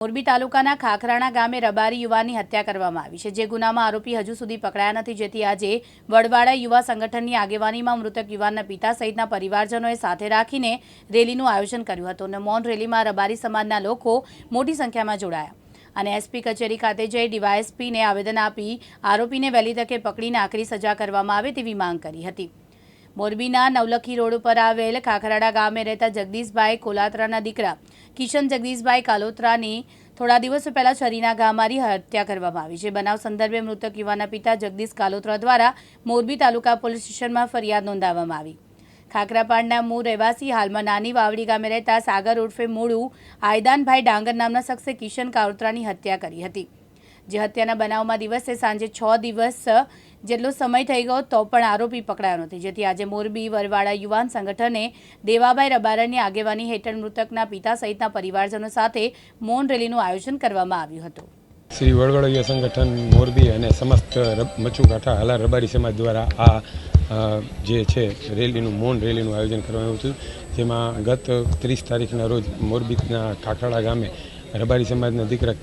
મોરબી તાલુકાના ખાખરાણા ગામે રબારી યુવાનની હત્યા કરવામાં આવી છે. જે ગુનામાં આરોપી હજુ સુધી પકડાયા નથી, જેથી આજે વડવાડા યુવા સંગઠનની આગેવાનીમાં મૃતક યુવાનના પિતા સહિતના પરિવારજનોએ સાથે રાખીને રેલીનું આયોજન કર્યું હતું અને મૌન રેલીમાં રબારી સમાજના લોકો મોટી સંખ્યામાં જોડાયા અને એસપી કચેરી ખાતે જઈ ડીવાયએસપીને આવેદન આપી આરોપીને વહેલી તકે પકડીને આકરી સજા કરવામાં આવે તેવી માંગ કરી હતી. મોરબીના નવલખી રોડ ઉપર આવેલ ખાખરાડા ગામે રહેતા જગદીશભાઈ કોલાત્રાના દીકરા કિશન જગદીશભાઈ કાલોત્રાની થોડા દિવસો પહેલા છરીના ઘા મારી હત્યા કરવામાં આવી છે. બનાવ સંદર્ભે મૃતક યુવાના પિતા જગદીશ કાલોત્રા દ્વારા મોરબી તાલુકા પોલીસ સ્ટેશનમાં ફરિયાદ નોંધાવવામાં આવી. ખાખરાપાડના મૂળ રહેવાસી, હાલમાં નાની વાવડી ગામે રહેતા સાગર ઉર્ફે મૂળું, આયદાનભાઈ ડાંગર નામના શખ્સે કિશન કાલોત્રાની હત્યા કરી હતી. જે હત્યાના બનાવમાં દિવસે સાંજે છ દિવસ જેટલો સમય થઈ ગયો તો પણ આરોપી પકડાયો નથી. જેથી આજે મોરબી, વરવાડા યુવાન સંગઠને દેવાભાઈ રબારણની આગેવાની હેઠળ મૃતકના પિતા સહિતના પરિવારજનો સાથે મૌન રેલીનું આયોજન કરવામાં આવ્યું હતું. શ્રી વડવડિયા સંગઠન મોરબી અને સમસ્ત મચ્છુકાંઠા હાલા રબારી સમાજ દ્વારા આ જે છે રેલીનું, મૌન રેલીનું આયોજન કરવામાં આવ્યું હતું. જેમાં ગત ત્રીસ તારીખના રોજ મોરબીના કાકડા ગામે રબારી સમાજના દીકરા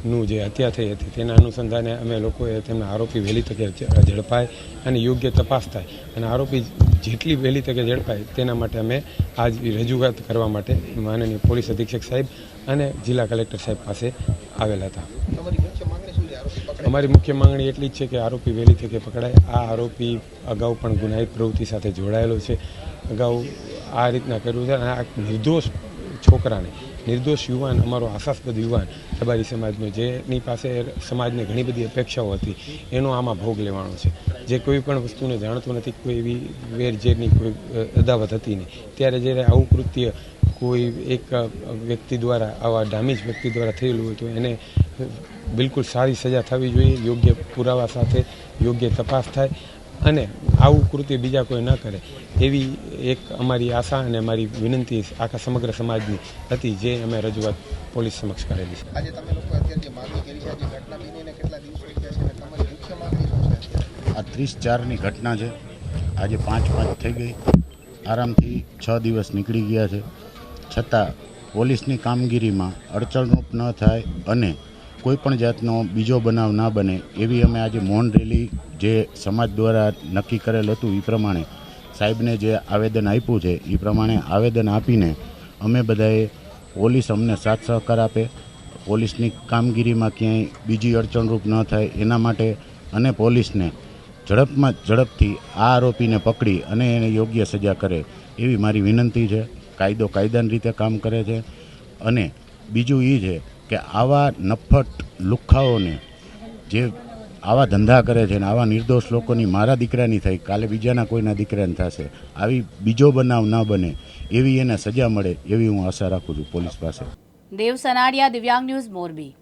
કિશનનું જે હત્યા થઈ હતી, તેના અનુસંધાને અમે લોકોએ તેમના આરોપી વહેલી તકે ઝડપાય અને યોગ્ય તપાસ થાય. અને આરોપી જેટલી વહેલી તકે ઝડપાય, તેના માટે અમે આજ રજૂઆત કરવા માટે માનનીય પોલીસ અધિક્ષક સાહેબ અને જિલ્લા કલેક્ટર સાહેબ પાસે આવેલા હતા. અમારી મુખ્ય માંગણી એટલી જ છે કે આરોપી વહેલી તકે પકડાય. આ આરોપી અગાઉ પણ ગુનાહિત પ્રવૃત્તિ સાથે જોડાયેલો છે. અગાઉ આ રીતના કર્યું છે અને આ નિર્દોષ છોકરાને. નિર્દોષ યુવાન, અમારો આશાસ્પદ યુવાન, રબારી સમાજનો જેની પાસે સમાજને ઘણી બધી અપેક્ષાઓ હતી, એનો આમાં ભોગ લેવાનો છે. જે કોઈ પણ વસ્તુને જાણતો નથી, કોઈ એવી વેરઝેરની કોઈ અદાવત હતી નહીં. ત્યારે જ્યારે આવું કૃત્ય કોઈ એક વ્યક્તિ દ્વારા, આવા ડામીજ વ્યક્તિ દ્વારા થયેલું હોય તો એને બિલકુલ સારી સજા થવી જોઈએ, યોગ્ય પુરાવા સાથે યોગ્ય તપાસ થાય અને આવું કૃત્ય બીજા કોઈ ન કરે એવી એક અમારી આશા અને અમારી વિનંતી આખા સમગ્ર સમાજની હતી જે અમે રજૂઆત પોલીસ સમક્ષ કરેલી છે. આજે તમે લોકો અત્યારે જે માંગણી કરી છે આજે ઘટના બનીને કેટલા દિવસો થયા છે તમારી મુખ્ય માંગણી શું છે આ ત્રીસ ચારની ઘટના છે. આજે પાંચ પાંચ થઈ ગઈ. આરામથી છ દિવસ નીકળી ગયા છે. છતાં પોલીસની કામગીરીમાં અડચણરૂપ ન થાય અને કોઈ પણ જાતનો બીજો બનાવ ના બને એવી અમે આજે મૌન રેલી જે સમાજ દ્વારા નક્કી કરેલ હતું એ પ્રમાણે સાહેબને જે આવેદન આપ્યું છે એ પ્રમાણે આવેદન આપીને અમે બધાએ પોલીસ અમને સાથ સહકાર આપે. પોલીસની કામગીરીમાં ક્યાંય બીજી અડચણરૂપ ન થાય એના માટે અને પોલીસને ઝડપમાં ઝડપથી આ આરોપીને પકડી અને એને યોગ્ય સજા કરે એવી મારી વિનંતી છે. કાયદો કાયદાની રીતે કામ કરે છે. અને બીજું એ છે કે આવા નફટ લુખ્ખાઓને જે આવા ધંધા કરે છે ને આવા નિર્દોષ લોકોની મારા દીકરાની થઈ કાલે બીજાના કોઈના દીકરાની થશે. આવી બીજો બનાવ ન બને, એવી એને સજા મળે, એવી હું આશા રાખું છું પોલીસ પાસે. દેવ સનાડિયા દિવ્યાંગ ન્યૂઝ મોરબી.